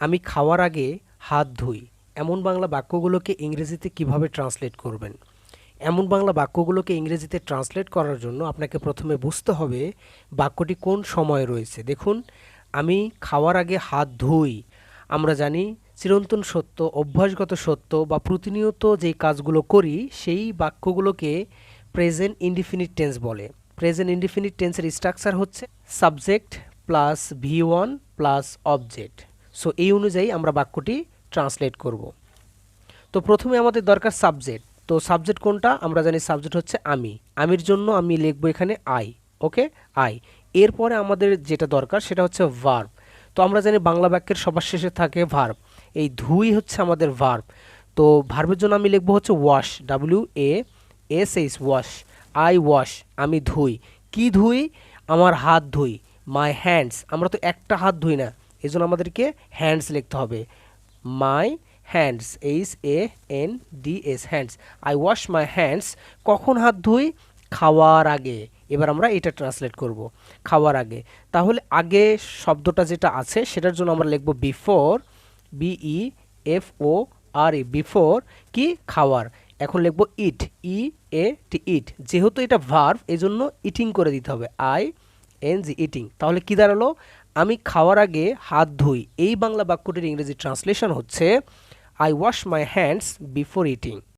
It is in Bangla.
আমি খাওয়ার আগে হাত ধুই। এমন বাংলা বাক্যগুলোকে ইংরেজিতে কীভাবে ট্রান্সলেট করবেন? এমন বাংলা বাক্যগুলোকে ইংরেজিতে ট্রান্সলেট করার জন্য আপনাকে প্রথমে বুঝতে হবে বাক্যটি কোন সময়ে রয়েছে। দেখুন, আমি খাওয়ার আগে হাত ধুই। আমরা জানি চিরন্তন সত্য, অভ্যাসগত সত্য বা প্রতিনিয়ত যেই কাজগুলো করি, সেই বাক্যগুলোকে প্রেজেন্ট ইনডিফিনিট টেন্স বলে। প্রেজেন্ট ইনডিফিনিট টেন্সের স্ট্রাকচার হচ্ছে subject plus V one plus object so এই অনুযায়ী আমরা বাক্যটি ট্রান্সলেট করব। তো প্রথমে আমাদের দরকার সাবজেক্ট তো সাবজেক্ট কোনটা? আমরা জানি সাবজেক্ট হচ্ছে আমি। আমির জন্য আমি লিখব এখানে আই ওকে আই এরপরে আমাদের যেটা দরকার সেটা হচ্ছে ভার্ব তো আমরা জানি বাংলা বাক্যের সবার শেষে থাকে ভার্ব এই ধুই হচ্ছে আমাদের ভার্ব তো ভার্বের জন্য আমি লিখব হচ্ছে wash W A S H wash I wash আমি ধুই। কি ধুই? আমার হাত ধুই। মাই হ্যান্ডস আমরা তো একটা হাত ধুই না। এই জন্য আমাদেরকে হ্যান্ডস লিখতে হবে। My hands H A N D S hands I wash my hands কখন হাত ধুই? খাওয়ার আগে। এবার আমরা এটা ট্রান্সলেট করব, খাওয়ার আগে। তাহলে আগে শব্দটা যেটা আছে, সেটার জন্য আমরা লিখব before B E F O R E before কি? খাওয়ার। এখন লিখব ইট ই এ টি ইট যেহেতু এটা ভার্ভ এই জন্য ইটিং করে দিতে হবে। আই এন জি ইটিং তাহলে কি দাঁড়াল? আমি খাওয়ার আগে হাত ধুই। এই বাংলা বাক্যটির ইংরেজি ট্রান্সলেশন হচ্ছে I wash my hands before eating